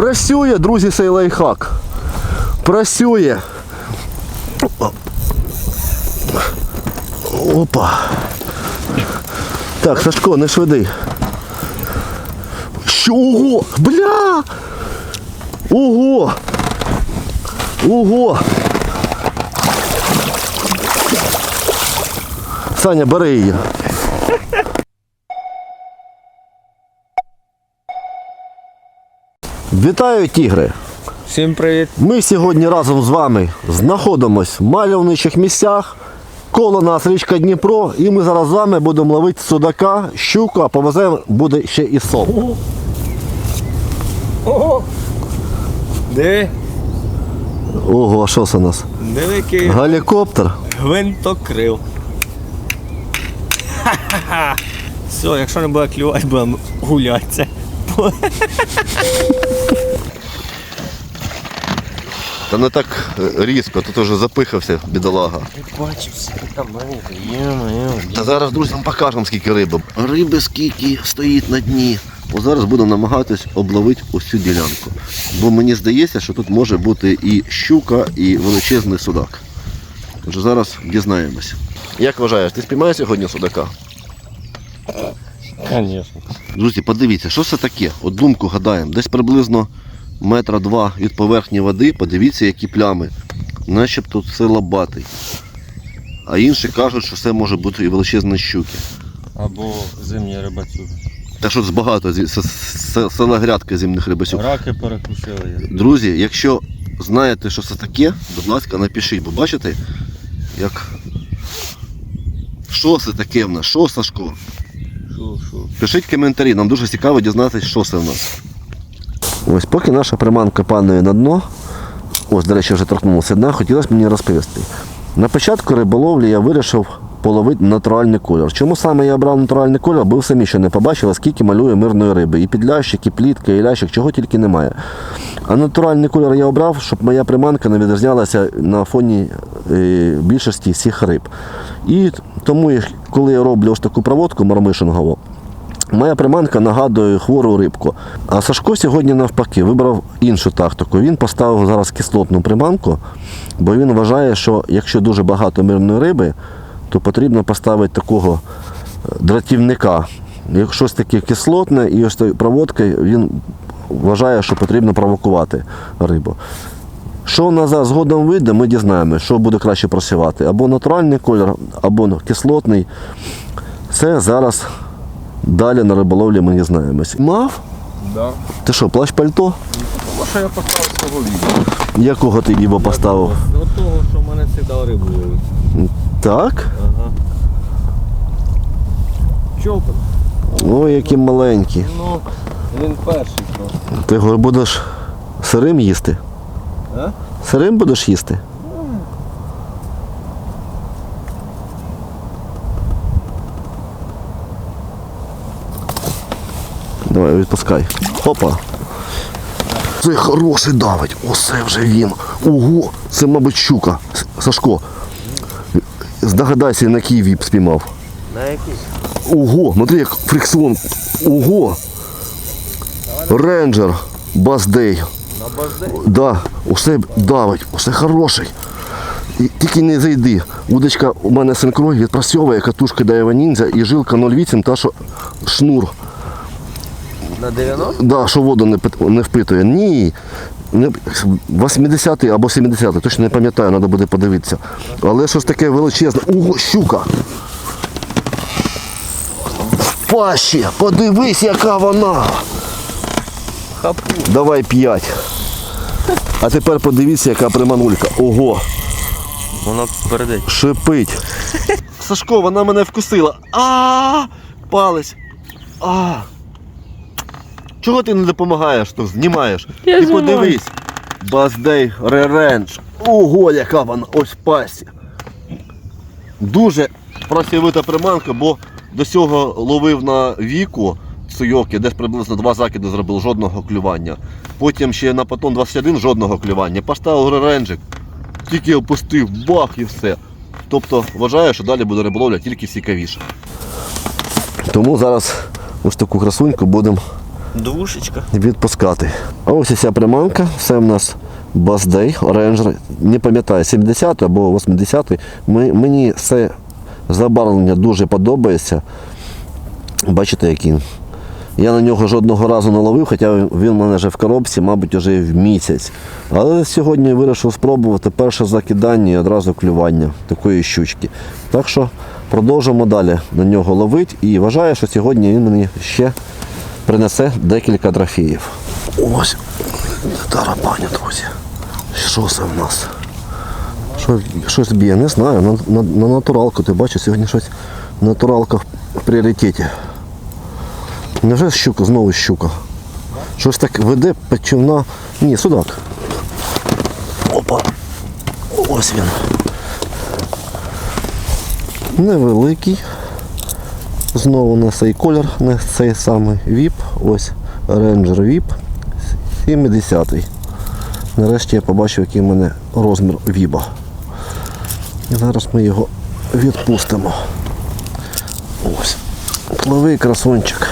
Працює, друзі, цей лайфхак. Працює. Опа. Так, Сашко, не швиди. Що? Ого! Бля! Ого! Ого! Саня, бери її. Вітаю, тігри! Всім привіт. Ми сьогодні разом з вами знаходимось в мальовничих місцях. Коло нас річка Дніпро, і ми зараз з вами будемо ловити судака, щуку, а повеземо буде ще і сом. Ого! Диви, Ого, а що це у нас? диви, який Гелікоптер. гвинтокрил. Все, якщо не буде клювати, будемо гулятися. Та не так різко, тут уже запихався, бідолага. Бачив, скільки там риби, є-моє. Та зараз, друзі, вам покажемо, скільки риби. Риби скільки стоїть на дні. О, зараз будемо намагатись обловити ось цю ділянку. Бо мені здається, що тут може бути і щука, і величезний судак. Тож зараз дізнаємось. Як вважаєш, ти спіймаєш сьогодні судака? Звісно. Друзі, подивіться, що це таке? От думку гадаємо, десь приблизно метра два від поверхні води, подивіться, які плями. Начебто це лобатий. А інші кажуть, що це може бути і величезні щуки. Або зимні рибацюги. Та що це багато, села грядка зимних рибасюк. Раки перекусили. Друзі, якщо знаєте, що це таке, будь ласка, напишіть, бо бачите, як. Що це таке в нас? Що Сашко? Шо. Пишіть коментарі, нам дуже цікаво дізнатися, що це в нас. Ось поки наша приманка падає на дно, ось, до речі, вже торкнулося дна, хотілося мені розповісти. На початку риболовлі я вирішив половити натуральний кольор. Чому саме я обрав натуральний кольор, бо ви самі ще не побачили, скільки малює мирної риби. І підлящик, і плітка, і лящик, чого тільки немає. А натуральний кольор я обрав, щоб моя приманка не відрізнялася на фоні е, більшості всіх риб. І тому, коли я роблю ось таку проводку мармишингову, Моя приманка нагадує хвору рибку. А Сашко сьогодні навпаки вибрав іншу тактику. Він поставив зараз кислотну приманку, бо він вважає, що якщо дуже багато мирної риби, то потрібно поставити такого е, дратівника. Якщо щось таке кислотне, і ось проводкою він вважає, що потрібно провокувати рибу. Що в нас зараз згодом вийде, ми дізнаємося, що буде краще просівати. Або натуральний кольор, або кислотний. Це зараз далі на риболовлі ми дізнаємось. Мав? Да. Ти що, плащ пальто? Тому що я поставив свого відео. Якого ти Біба поставив? До того, що в мене завжди рибу ловить. Так? Ага. Чопер. Ой, які маленькі. Ну, він перший просто. Ти його будеш сирим їсти? А? Сирим будеш їсти? Давай, відпускай. Опа. Це хороший давить. Оце вже він. Ого, це, мабуть, щука. Сашко. Здогадайся, на який віп спіймав. На якийсь? Ого, смотри, як фрикціон. Ого. Рейнджер. Баздей. На базде? Да, усе давить, усе хороший. І тільки не зайди. Удочка у мене синкрой відпрацьовує, катушка Дайва ніндзя і жилка 0,8, та що шнур. На 90? Да, що воду не, пит- не впитує. Ні. Не- 80 або 70-й, точно не пам'ятаю, треба буде подивитися. Але щось таке величезне. Ого, щука. В пащі, подивись, яка вона. Хапу. Давай 5. А тепер подивіться, яка приманулька. Ого, Воно передить. шипить. Сашко, вона мене вкусила. А, палець. А. Чого ти не допомагаєш, то знімаєш? Я ти знімаю. подивись. Баздей ререндж. Ого, яка вона ось пасі. Дуже працьовита приманка, бо до цього ловив на віку цуйоки, десь приблизно два закиди зробив жодного клювання. Потім ще на потон 21 жодного клювання. Поставив реренджик, тільки опустив, бах і все. Тобто вважаю, що далі буде риболовля тільки цікавіше. Тому зараз ось таку красуньку будемо Двушечка. відпускати. А ось ця приманка, все в нас Баздей, Рейнджер, не пам'ятаю, 70 або 80 Ми, Мені це забарвлення дуже подобається. Бачите, який. Я на нього жодного разу не ловив, хоча він в мене вже в коробці, мабуть, вже в місяць. Але сьогодні вирішив спробувати перше закидання і одразу клювання такої щучки. Так що продовжимо далі на нього ловити і вважаю, що сьогодні він мені ще принесе декілька трофеїв. Ось тарабаня, друзі. Що це в нас? Що, щось б'є, не знаю. На, на, на натуралку ти бачиш, сьогодні щось натуралка в пріоритеті. Невже щука, знову щука? Щось так веде печівна. Ні, судак. Опа. Ось він. Невеликий. Знову не цей колір, не цей самий VIP. Ось Ranger VIP 70-й. Нарешті я побачив, який в мене розмір віба. І зараз ми його відпустимо. Ось. Пливий красунчик.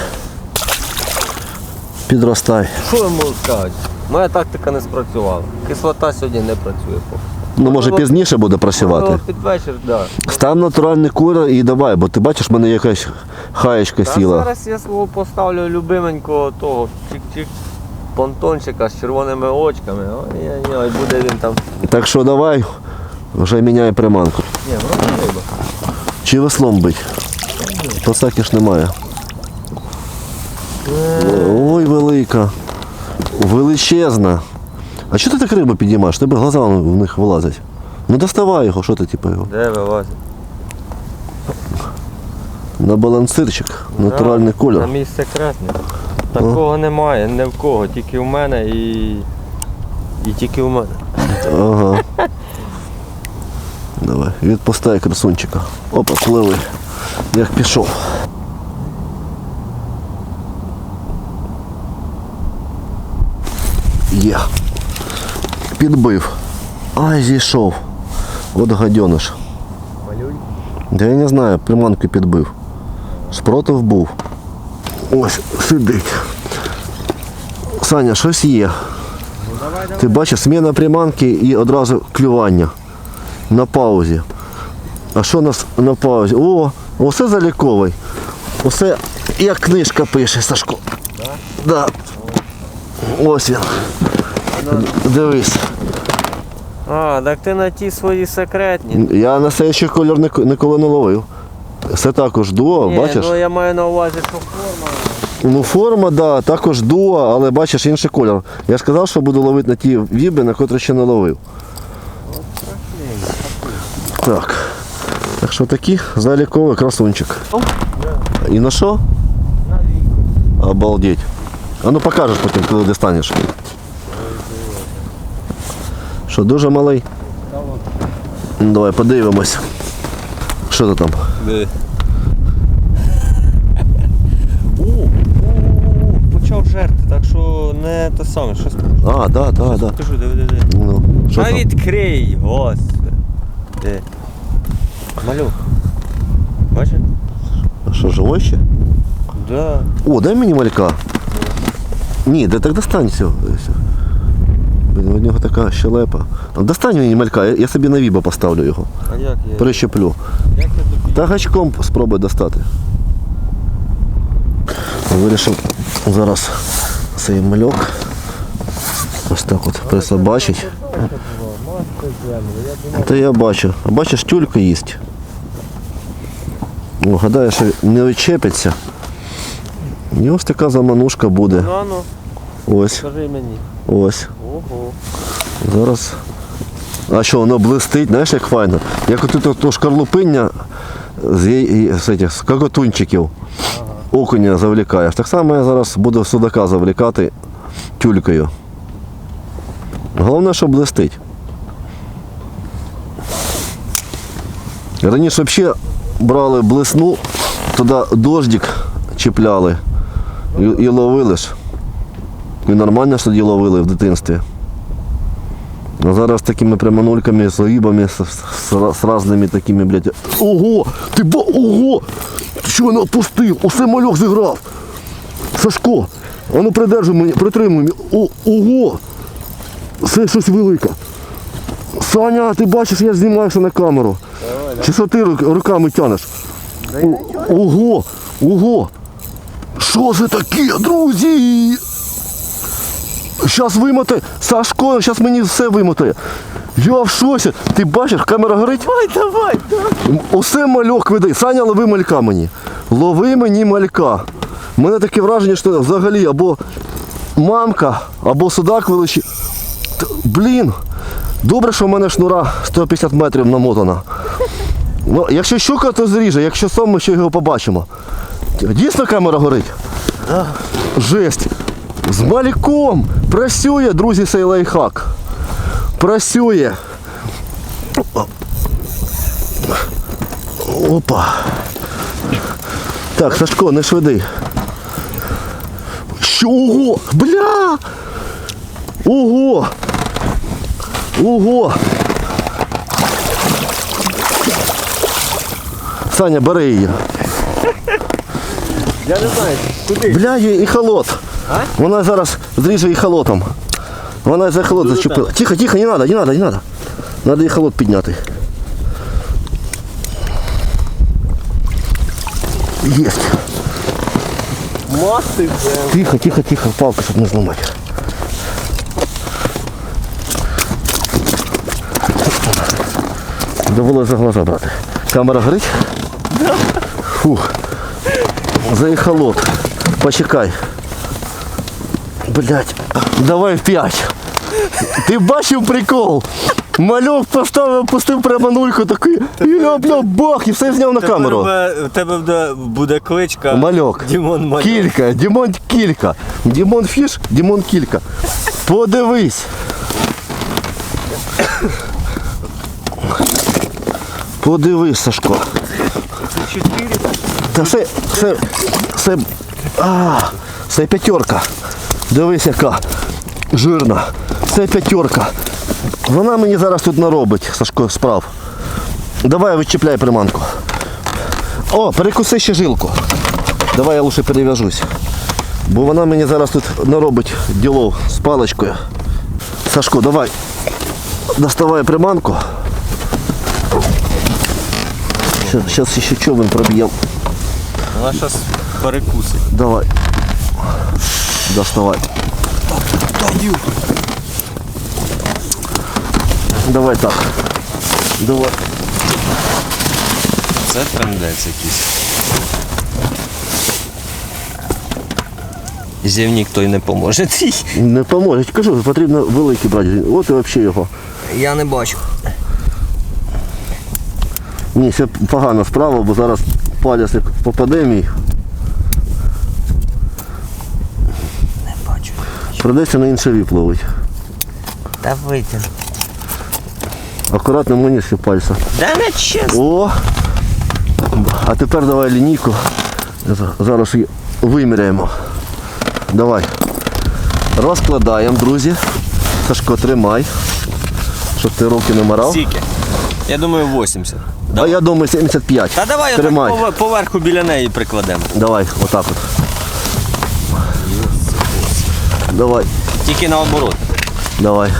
Підростай. Що я можу сказати? Моя тактика не спрацювала. Кислота сьогодні не працює. Ну, може пізніше буде працювати. Під вечір, так. Да. Став натуральний кура і давай, бо ти бачиш, в мене якась хаєчка Та сіла. зараз я свого поставлю любименького того чик-чик понтончика з червоними очками. Ой-ой-ой, буде він там. Так що давай, вже міняй приманку. Ні, вроді риба. Чи веслом бить? Посаки ж немає. Ой, велика. Величезна. А чого ти так рибу підіймаєш? Тебе глаза в них вилазять. Ну доставай його, що ти типу його? Де вилазить? На балансирчик, натуральний Да, кольор. На мій секретний. Такого немає, ні в кого, тільки в мене і. І тільки в мене. Ага. Давай, відпустай красунчика. Опа, пливи. Як пішов. Є. Підбив. Ай, зійшов. От гадьониш. Да я не знаю, приманки підбив. Спротив був. Ось, сидить. Саня, щось є. Ти бачиш, зміна приманки і одразу клювання. На паузі. А що у нас на паузі? О, оце заліковий. Оце як книжка пише, Сашко. Да. Ось він. Дивись. А, так ти на ті свої секретні. Я на цей кольор ніколи не ловив. Це також дуо, Ні, бачиш? ну я маю на увазі, що форма. Ну, форма, да, також дуо, але бачиш інший кольор. Я ж сказав, що буду ловити на ті віби, на котрі ще не ловив. Так. Так що такий заліковий красунчик. І на що? На віку. Обалдеть. А ну покажеш потім, коли достанеш. Що, дуже малий? Ну, давай подивимось. Що ти там? О, о, почав жерти, так що не те саме, щось. А, да, да, да. Кажу, диви, диви. Ну, що А там? відкрий, господи. Де? Малюк. Бачиш? А Що, живой ще? Да. О, дай мені малька. Ні, да так достань все. все. Нього така щелепа. Достань мені малька, я, я собі на віба поставлю його. А як я? Прищеплю. Як я тобі? Та гачком спробуй достати. Вирішив зараз цей мальок ось так от присобачить. Та я бачу. А бачиш, тюлька їсть. Ну, гадаю, що не відчепиться. І ось така заманушка буде. Ну, ну, Ось, скажи мені. ось. Ого. Зараз. А що, воно блистить, знаєш, як файно. Як от то, шкарлупиння з, яй- з, з кокотунчиків окуня завлікаєш. Так само я зараз буду судака завлікати тюлькою. Головне, щоб блистить. Раніше взагалі брали блесну, туди дождик чіпляли і, і ловили ж. І нормально ж тоді ловили в дитинстві. А зараз такими приманульками, з рибами, з, з, з разними такими, блядь. Ого! Ти ба ого! Що не опустив? Усе мальок зіграв! Сашко, а ну придержуй мені, притримуй мені. О, ого! Це щось велике. Саня, ти бачиш, я знімаюся на камеру. Чи що ти руками тянеш? О, ого! Ого! Що це таке, друзі? Щас вимотає. Сашко, зараз мені все вимотає. Я в шоці. Ти бачиш, камера горить? Давай, давай, давай. Усе мальок веди. Саня, лови малька мені. Лови мені малька. У мене таке враження, що взагалі або мамка, або судак величі. Блін. Добре, що в мене шнура 150 метрів намотана. Ну, якщо щука, то зріже, якщо сом, ми ще його побачимо. Дійсно камера горить? Жесть. З мальком. Працює, друзі, цей лайфхак. Працює. Опа. Так, Сашко, не швиди. Що? Ого! Бля! Ого! Ого! Саня, бери її. Я не знаю, куди. Бля, і холод. А? Вона зараз зріже і холотом. Вона за холод зачепила. Тихо, тихо, не надо, не надо, не надо. Надо і холод підняти. Єсть. Маси, Тихо, тихо, тихо, палку, щоб не зламати. Довелося за глаза брати. Камера горить? Фух. Заехолот. Почекай. Блять. Давай в п'ять. Ти бачив прикол? Мальок поставив, пустив прямо нульку такий. І я, бля, бах, і все зняв на камеру. У тебе буде, буде кличка Мальок. Дімон Мальок. Кілька, Дімон Кілька. Дімон Фіш, Дімон Кілька. Подивись. Подивись, Сашко. Чотири. Та це, це, це, а, це п'ятерка. Дивись, яка жирна. Це п'ятерка. Вона мені зараз тут наробить, Сашко, справ. Давай відчіпляй приманку. О, перекуси ще жилку. Давай я лучше перев'яжусь. Бо вона мені зараз тут наробить ділов з паличкою. Сашко, давай. Доставай приманку. Зараз ще човен проб'ємо. Вона зараз перекусить. Давай. Доставай. Даю. Давай так. Давай. Це трендець якийсь. Зівнік той не поможе. Не поможе. Кажу, потрібно великий брати. От і взагалі його. Я не бачу. Ні, це погана справа, бо зараз палець попаде мій. Не бачу. Придеться на інший віп ловить. Та витягну. Акуратно мені всі пальця. Да не чесно. О! А тепер давай лінійку. Зараз її виміряємо. Давай. Розкладаємо, друзі. Сашко, тримай. Щоб ти руки не марав. Скільки? Я думаю 80. А я думаю 75. Та давай Тримай. отак поверху біля неї прикладемо. Давай, отак от. Давай, Тільки наоборот. давай.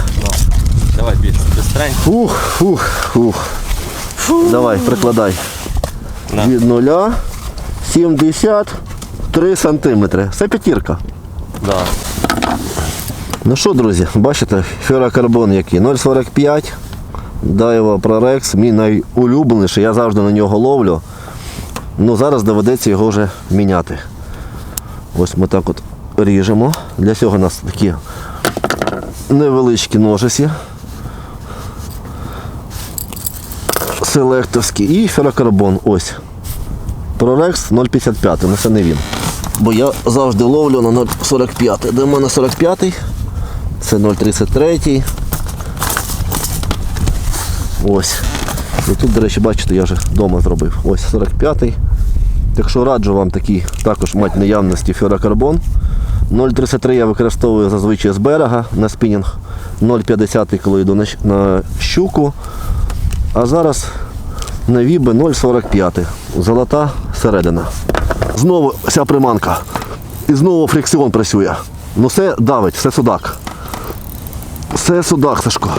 Давай більше. Бистренько. Фух, фух, фух. Давай, прикладай. На. Від нуля 73 сантиметри. Це п'ятірка. Да. Ну що, друзі, бачите, ферокарбон який 0,45. Дайва Прорекс, мій найулюбленіший, я завжди на нього ловлю. Ну зараз доведеться його вже міняти. Ось ми так от ріжемо. Для цього у нас такі невеличкі ножиці. Селектовські і ферокарбон. Ось. Прорекс 0,55, ну це не він. Бо я завжди ловлю на 0,45. Де в мене 45? Це 0,33. Ось. І тут, до речі, бачите, я вже вдома зробив. Ось 45-й. Так що раджу вам такий також мати наявності ферокарбон. 0,33 я використовую зазвичай з берега на спінінг. 0,50 коли йду на, щуку. А зараз на віби 0,45. Золота середина. Знову ця приманка. І знову фрикціон працює. Ну все давить, все судак. Все судак, Сашко.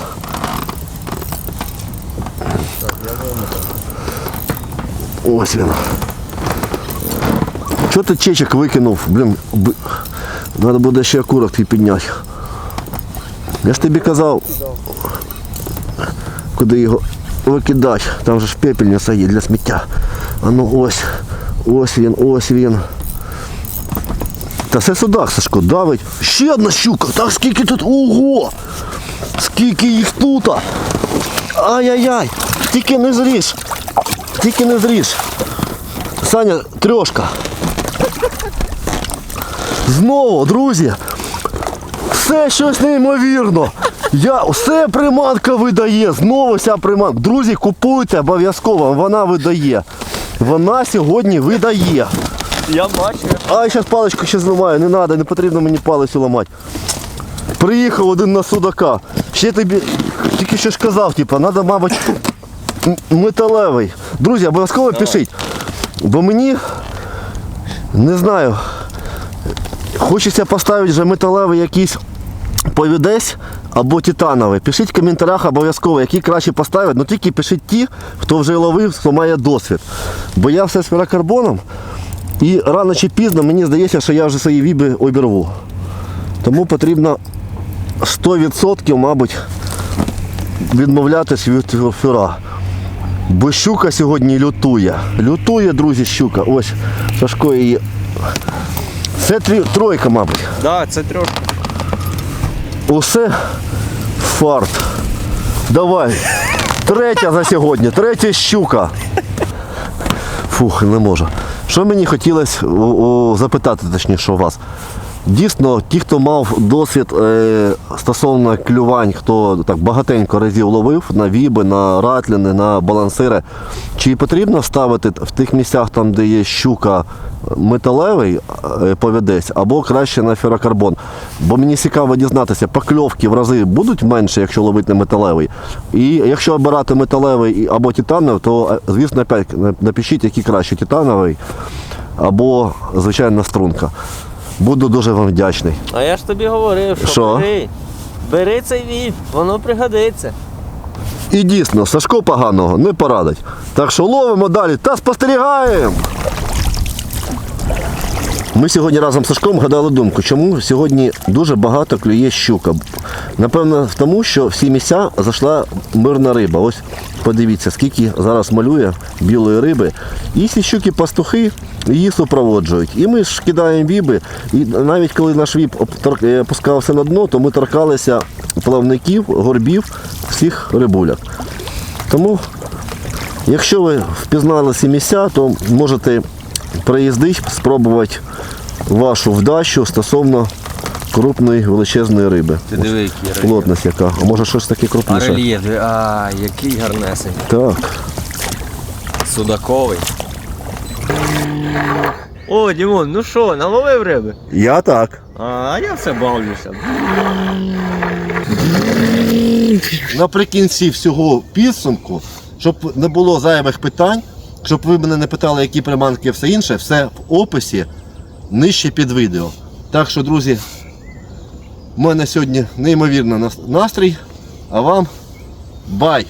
Ось він. Чого ти чечек викинув? Блін. Треба буде ще окурок твій підняти. Я ж тобі казав, куди його викидати. Там же ж пепельниця є для сміття. А ну ось, ось він, ось він. Та це судак, Сашко, давить. Ще одна щука. Так скільки тут. Ого! Скільки їх тут. Ай-яй-яй! Тільки не зріж. Тільки не зріж. Саня, трьошка. Знову, друзі. Все щось неймовірно. Я, все приманка видає. Знову вся приманка. Друзі, купуйте обов'язково, вона видає. Вона сьогодні видає. Я бачу. Ай, зараз паличку ще зламаю, не треба, не потрібно мені палицю ламати. Приїхав один на судака. Ще тобі тільки що ж казав, типу, треба, мабуть, металевий. Друзі, обов'язково пишіть. Бо мені не знаю. Хочеться поставити вже металевий якийсь повідець або титановий. Пишіть в коментарях обов'язково, які краще поставити, але тільки пишіть ті, хто вже ловив, хто має досвід. Бо я все з ферокарбоном. І рано чи пізно мені здається, що я вже свої віби обірву. Тому потрібно 100%, мабуть, відмовлятись від фюра. Бо щука сьогодні лютує. Лютує, друзі, щука. Ось Сашко її. Це трі- тройка, мабуть. Да, це трьох. Усе фарт. Давай. Третя за сьогодні, третя щука. Фух, не можу. Що мені хотілося запитати, точніше, у вас. Дійсно, ті, хто мав досвід е, стосовно клювань, хто так багатенько разів ловив на віби, на ратліни, на балансири, чи потрібно ставити в тих місцях, там, де є щука металевий е, повідець, або краще на ферокарбон? Бо мені цікаво дізнатися, покльовки в рази будуть менше, якщо ловити на металевий. І якщо обирати металевий або титановий, то, е, звісно, напишіть, який краще титановий або звичайна струнка. Буду дуже вам вдячний. А я ж тобі говорив, що, Що? бери. Бери цей віп, воно пригодиться. І дійсно, Сашко поганого не порадить. Так що ловимо далі та спостерігаємо. Ми сьогодні разом з Сашком гадали думку, чому сьогодні дуже багато клює щука. Напевно, тому, що всі місця зайшла мирна риба. Ось подивіться, скільки зараз малює білої риби. І ці щуки пастухи її супроводжують. І ми ж кидаємо віби. І навіть коли наш тор- е, опускався на дно, то ми торкалися плавників, горбів, всіх рибуляк. Тому Якщо ви впізнали ці місця, то можете приїздити, спробувати вашу вдачу стосовно крупної величезної риби. Ти диви, який рельєф. Плотність яка. А може щось таке А крупніше? рельєф, диви, а, який гарнесень. Так. Судаковий. О, Дімон, ну що, наловив риби? Я так. А я все бавлюся. Наприкінці всього підсумку, щоб не було зайвих питань, щоб ви мене не питали, які приманки і все інше, все в описі нижче під відео. Так що, друзі, в мене сьогодні неймовірний настрій, а вам бай!